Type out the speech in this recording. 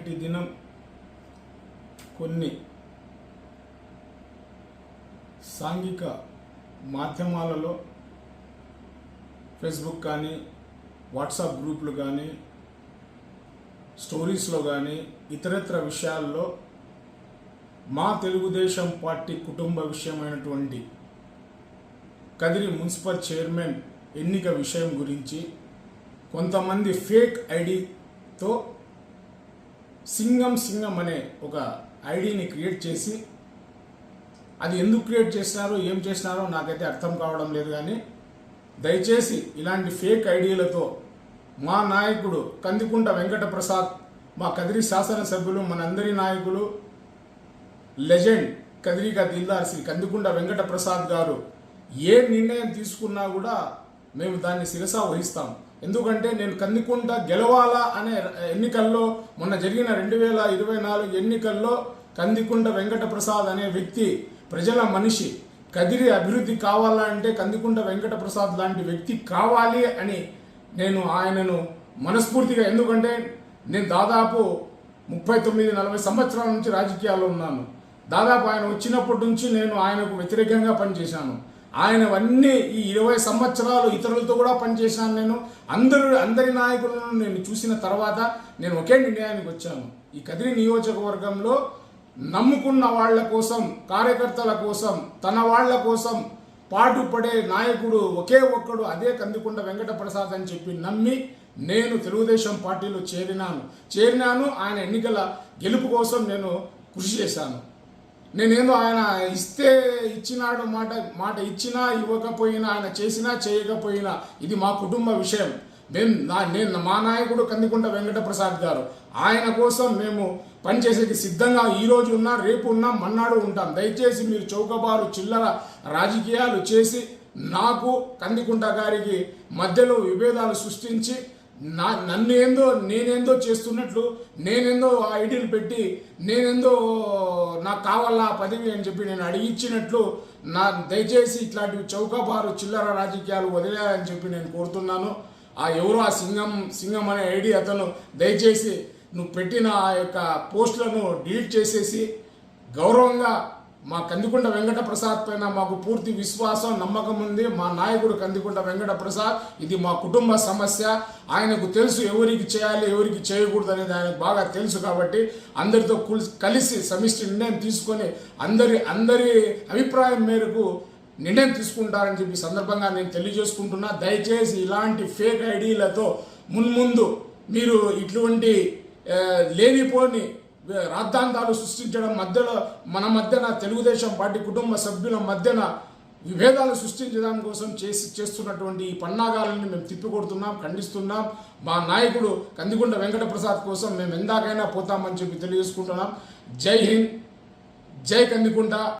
నేటి దినం కొన్ని సాంఘిక మాధ్యమాలలో ఫేస్బుక్ కానీ వాట్సాప్ గ్రూపులు కానీ స్టోరీస్లో కానీ ఇతరత్ర విషయాల్లో మా తెలుగుదేశం పార్టీ కుటుంబ విషయమైనటువంటి కదిరి మున్సిపల్ చైర్మన్ ఎన్నిక విషయం గురించి కొంతమంది ఫేక్ ఐడితో సింగం సింగం అనే ఒక ఐడిని క్రియేట్ చేసి అది ఎందుకు క్రియేట్ చేసినారో ఏం చేసినారో నాకైతే అర్థం కావడం లేదు కానీ దయచేసి ఇలాంటి ఫేక్ ఐడియాలతో మా నాయకుడు కందికుంట వెంకట ప్రసాద్ మా కదిరి శాసనసభ్యులు మనందరి నాయకులు లెజెండ్ కదిరిగా దిల్దార్ శ్రీ కందికుంట వెంకట ప్రసాద్ గారు ఏ నిర్ణయం తీసుకున్నా కూడా మేము దాన్ని శిరసా వహిస్తాం. ఎందుకంటే నేను కందికుంట గెలవాలా అనే ఎన్నికల్లో మొన్న జరిగిన రెండు వేల ఇరవై నాలుగు ఎన్నికల్లో కందికుంట వెంకట ప్రసాద్ అనే వ్యక్తి ప్రజల మనిషి కదిరి అభివృద్ధి కావాలంటే కందికుంట వెంకట ప్రసాద్ లాంటి వ్యక్తి కావాలి అని నేను ఆయనను మనస్ఫూర్తిగా ఎందుకంటే నేను దాదాపు ముప్పై తొమ్మిది నలభై సంవత్సరాల నుంచి రాజకీయాల్లో ఉన్నాను. దాదాపు ఆయన వచ్చినప్పటి నుంచి నేను ఆయనకు వ్యతిరేకంగా పనిచేశాను. ఆయనవన్నీ ఈ ఇరవై సంవత్సరాలు ఇతరులతో కూడా పనిచేశాను నేను. అందరు అందరి నాయకులను నేను చూసిన తర్వాత నేను ఒకే నిర్ణయానికి వచ్చాను. ఈ కదిరి నియోజకవర్గంలో నమ్ముకున్న వాళ్ళ కోసం కార్యకర్తల కోసం తన వాళ్ళ కోసం పాటుపడే నాయకుడు ఒకే ఒక్కడు అదే కందికుంట వెంకట ప్రసాద్ అని చెప్పి నమ్మి నేను తెలుగుదేశం పార్టీలో చేరినాను. చేరినాను ఆయన ఎన్నికల గెలుపు కోసం నేను కృషి చేశాను. నేనేందో ఆయన ఇస్తే ఇచ్చినాడు మాట మాట ఇచ్చినా ఇవ్వకపోయినా ఆయన చేసినా చేయకపోయినా ఇది మా కుటుంబ విషయం. మేము నా నేను మా నాయకుడు కందికుంట వెంకట ప్రసాద్ గారు. ఆయన కోసం మేము పనిచేసేకి సిద్ధంగా ఈరోజు ఉన్నా రేపు ఉన్నా మన్నాడు ఉంటాం. దయచేసి మీరు చౌకబారు చిల్లర రాజకీయాలు చేసి నాకు కందికుంట గారికి మధ్యలో విభేదాలు సృష్టించి నా నన్ను ఏందో నేనేందో చేస్తున్నట్లు నేనేందో ఐడియలు పెట్టి నేనేందో నాకు కావాలా పదవి అని చెప్పి నేను అడిగిచ్చినట్లు నా దయచేసి ఇట్లాంటివి చౌకబారు చిల్లర రాజకీయాలు వదిలేయాలని చెప్పి నేను కోరుతున్నాను. ఆ ఎవరో ఆ సింగం సింగం అనే ఐడి అతను దయచేసి నువ్వు పెట్టిన ఆ యొక్క పోస్టులను డిలీట్ చేసేసి గౌరవంగా మా కందికుంట వెంకట ప్రసాద్ పైన మాకు పూర్తి విశ్వాసం నమ్మకం ఉంది. మా నాయకుడు కందికుంట వెంకట ప్రసాద్ ఇది మా కుటుంబ సమస్య. ఆయనకు తెలుసు ఎవరికి చేయాలి ఎవరికి చేయకూడదు అనేది ఆయనకు బాగా తెలుసు కాబట్టి అందరితో కలిసి సమిష్టి నిర్ణయం తీసుకొని అందరి అందరి అభిప్రాయం మేరకు నిర్ణయం తీసుకుంటారని చెప్పి సందర్భంగా నేను తెలియజేసుకుంటున్నా. దయచేసి ఇలాంటి ఫేక్ ఐడీలతో మున్ముందు మీరు ఇటువంటి లేనిపోని రాద్ధాంతాలు సృష్టించడం మధ్యలో మన మధ్యన తెలుగుదేశం పార్టీ కుటుంబ సభ్యుల మధ్యన విభేదాలు సృష్టించడం కోసం చేసి చేస్తున్నటువంటి ఈ పన్నాగాలను మేము తిప్పికొడుతున్నాం ఖండిస్తున్నాం. మా నాయకుడు కందికొండ వెంకట ప్రసాద్ కోసం మేము ఎందాకైనా పోతామని చెప్పి తెలియజేసుకుంటున్నాం. జై హింద్ జై కందికుంట